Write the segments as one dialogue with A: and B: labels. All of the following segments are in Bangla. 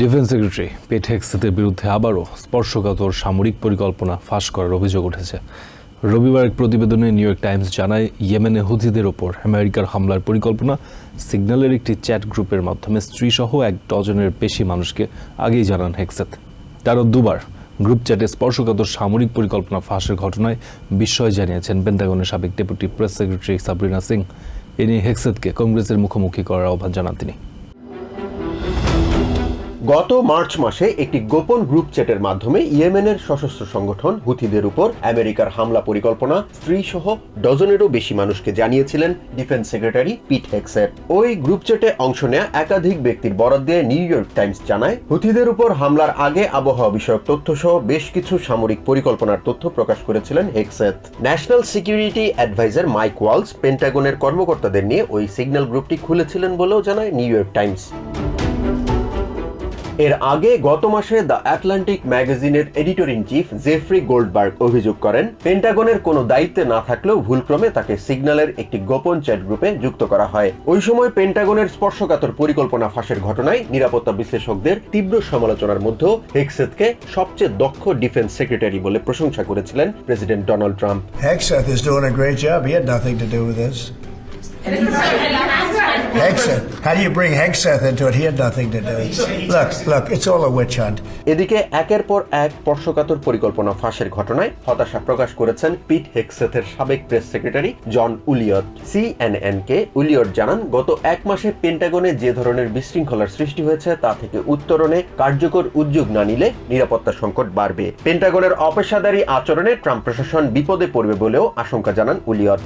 A: ডিফেন্স সেক্রেটারি পেট হেক্সেতের বিরুদ্ধে আবারও স্পর্শকাতর সামরিক পরিকল্পনা ফাঁস করার অভিযোগ উঠেছে। রবিবার এক প্রতিবেদনে নিউ ইয়র্ক টাইমস জানায়, ইয়েমেনে হুথিদের ওপর আমেরিকার হামলার পরিকল্পনা সিগন্যালের একটি চ্যাট গ্রুপের মাধ্যমে স্ত্রীসহ এক ডজনের বেশি মানুষকে আগেই জানান হেক্সেত। তারও দুবার গ্রুপ চ্যাটে স্পর্শকাতর সামরিক পরিকল্পনা ফাঁসের ঘটনায় বিস্ময় জানিয়েছেন পেন্টাগনের সাবেক deputy press secretary Sabrina Singh এ নিয়ে হেক্সেতকে কংগ্রেসের মুখোমুখি করার আহ্বান জানান তিনি।
B: গত মার্চ মাসে একটি গোপন গ্রুপ চ্যাটের মাধ্যমে ইয়েমেনের সশস্ত্র সংগঠন হুথিদের উপর আমেরিকার হামলা পরিকল্পনা স্ত্রী সহ ডজনেরও বেশি মানুষকে জানিয়েছিলেন ডিফেন্স সেক্রেটারি পিট হেক্সের। ওই গ্রুপ চ্যাটে অংশ নেয়া একাধিক ব্যক্তির বরাদ দিয়ে নিউ ইয়র্ক টাইমস জানায়, হুথিদের উপর হামলার আগে আবহাওয়া বিষয়ক তথ্য সহ বেশ কিছু সামরিক পরিকল্পনার তথ্য প্রকাশ করেছিলেন Hegseth national security adviser Mike Waltz, পেন্টাগনের কর্মকর্তাদের নিয়ে ওই সিগন্যাল গ্রুপটি খুলেছিলেন বলেও জানায় নিউ ইয়র্ক টাইমস। এর আগে গত মাসে দ্য আটলান্টিক ম্যাগাজিনের editor in chief Jeffrey Goldberg অভিযোগ করেন পেন্টাগনের কোনো দায়িত্বে না থাকলেও ভুলক্রমে তাকে সিগন্যালের একটি গোপন চ্যাট গ্রুপে যুক্ত করা হয় ওই সময় পেন্টাগনের স্পর্শকাতর পরিকল্পনা ফাঁসের ঘটনায় নিরাপত্তা বিশ্লেষকদের তীব্র সমালোচনার মধ্যেও হেক্সেতকে সবচেয়ে দক্ষ ডিফেন্স সেক্রেটারি বলে প্রশংসা করেছিলেন president Donald Trump
C: Hegseth is doing a great job. He had nothing to do with this. Hegseth. How do you bring Hegseth into it? He had nothing to do. Look, look, it's all a witch hunt.
B: এদিকে একের পর এক স্পর্শকাতর পরিকল্পনা ফাঁসের ঘটনায় হতাশা প্রকাশ করেছেন পিট হেক্সেথের সাবেক press secretary John Ullyot CNN কে উলিয়ট জানান গত এক মাসে পেন্টাগনে যে ধরনের বিশৃঙ্খলার সৃষ্টি হয়েছে তা থেকে উত্তরণে কার্যকর উদ্যোগ না নিলে নিরাপত্তা সংকট বাড়বে পেন্টাগনের অপেশাদারী আচরণে ট্রাম্প প্রশাসন বিপদে পড়বে বলেও আশঙ্কা জানান উলিয়ট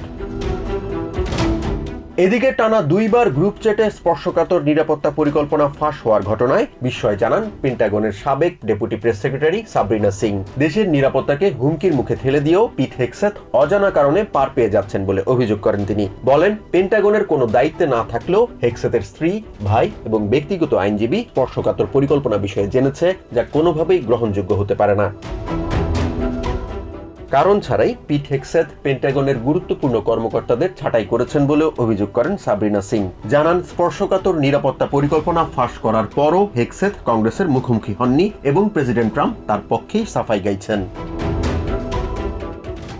B: এদিকে টানা দুইবার গ্রুপ চ্যাটে স্পর্শকাতর নিরাপত্তা পরিকল্পনা ফাঁস হওয়ার ঘটনায় বিস্ময় জানান পেন্টাগনের সাবেক deputy press secretary Sabrina Singh. দেশের নিরাপত্তাকে হুমকির মুখে ঠেলে দিয়েও পিট হেক্সেথ অজানা কারণে পার পেয়ে যাচ্ছেন বলে অভিযোগ করেন তিনি। বলেন, পেন্টাগনের কোনো দায়িত্বে না থাকলেও হেক্সেথের স্ত্রী, ভাই এবং ব্যক্তিগত আইনজীবী স্পর্শকাতর পরিকল্পনা বিষয়ে জেনেছে, যা কোনোভাবেই গ্রহণযোগ্য হতে পারে না। কারণ ছাড়াই পিট হেক্সেথ পেন্টাগনের গুরুত্বপূর্ণ কর্মকর্তাদের ছাঁটাই করেছেন বলেও অভিযোগ করেন সাবরিনা সিং। জানান, স্পর্শকাতর নিরাপত্তা পরিকল্পনা ফাঁস করার পরও হেক্সেথ কংগ্রেসের মুখোমুখি হননি এবং প্রেসিডেন্ট ট্রাম্প তার পক্ষেই সাফাই গাইছেন।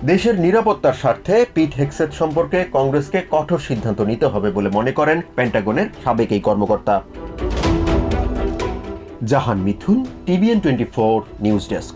B: দেশের নিরাপত্তার স্বার্থে পিট হেক্সেথ সম্পর্কে কংগ্রেসকে কঠোর সিদ্ধান্ত নিতে হবে বলে মনে করেন পেন্টাগনের সাবেক এই কর্মকর্তা। Jahan Mithun, TVN twenty four news desk.